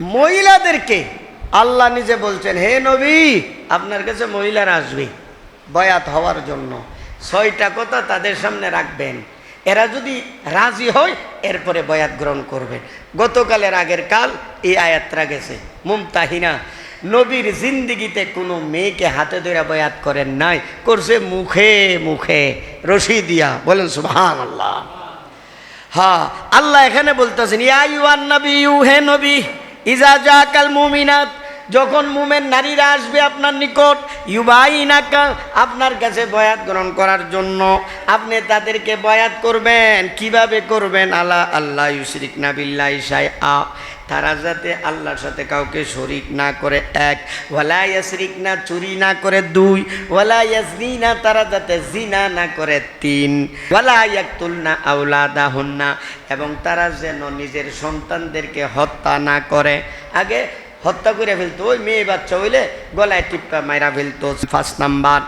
মহিলাদেরকে আল্লাহ নিজে বলছেন, হে নবী, আপনার কাছে মহিলারা আসবে বয়াত হওয়ার জন্য। ছয়টা কথা তাদের সামনে রাখবেন। এরা যদি রাজি হয়, এরপরে বয়াত গ্রহণ করবেন। গতকালের আগের কাল এই আয়াতরা গেছে। মুমতাহিনা, নবীর জিন্দিগিতে কোনো মেয়েকে হাতে ধরে বয়াত করেন নাই, করছে মুখে মুখে। রশি দিয়া, বলেন সুবহান আল্লাহ হ্যাঁ আল্লাহ এখানে বলতেছেন, ইয়া ইউয়ান নবী ইউ হে নবী اذا کل المؤمنات যখন মুমেন নারীরা আসবে আপনার নিকট ইউবাই নাকা আপনার কাছে বয়াত গ্রহণ করার জন্য। আপনি তাদেরকে বয়াত করবেন। কীভাবে করবেন? আল্লাহ আল্লাহ ইউশরিক না বিল্লাহ ইসাই আ তারা যাতে আল্লাহর সাথে কাউকে শরিক না করে, এক। ওয়ালা ইয়াসরিক না চুরি না করে, দুই। ওয়ালা ইয়াজনি না তারা যাতে জিনা না করে, তিন। ওয়ালা ইয়াকতুল না আউলাদা না এবং তারা যেন নিজের সন্তানদেরকে হত্যা না করে। আগে হত্যা করে ফেলতো। ওই মেয়ে বাচ্চা হইলে গলায় টিপ্পা মাইরা ফেলতো। ফার্স্ট নাম্বার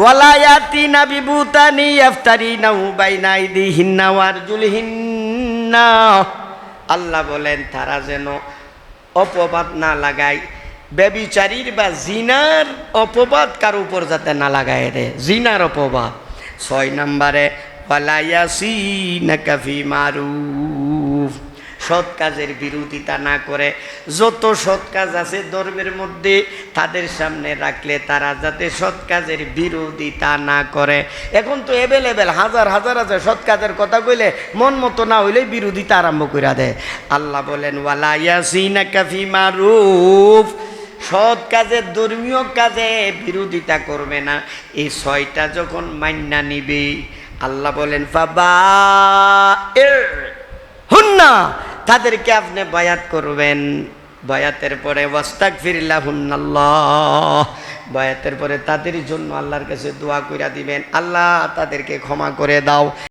ওয়ালায়াতি না বিভূতানি আফতারি না উবাইনা ইদিহিন্না ওয়ারজুলহিন্না আল্লাহ বলেন, তারা যেন অপবাদ না লাগায়। ব্যবিচারীর বা জিনার অপবাদ কার উপর যাতে না লাগায় রে? জিনার অপবাদ। ছয় নম্বরে ওয়ালায়াসি না কাফি মারুফ। সৎ কাজের বিরোধিতা না করে, যত সৎ কাজ আছে ধর্মের মধ্যে, তাদের সামনে রাখলে তারা যাতে সৎ কাজের বিরোধিতা না করে। এখন তো অ্যাভেলেবেল হাজার হাজার হাজার সৎ কাজের কথা কইলে মন মতো না হইলে বিরোধিতা আরম্ভ করে দেয়। আল্লাহ বলেন, ওয়ালা ইয়াসিনা সৎ কাজে, ধর্মীয় কাজে বিরোধিতা করবে না। এই ছয়টা যখন মান্না নিবে, আল্লাহ বলেন বাবা হুন্না তাদেরকে আপনি বায়াত করবেন। বায়াতের পরে ওয়াস্তাক ফিরিল্লা হুন্নাল্লাহ বয়াতের পরে তাদের জন্য আল্লাহর কাছে দোয়া কইরা দিবেন। আল্লাহ তাদেরকে ক্ষমা করে দাও।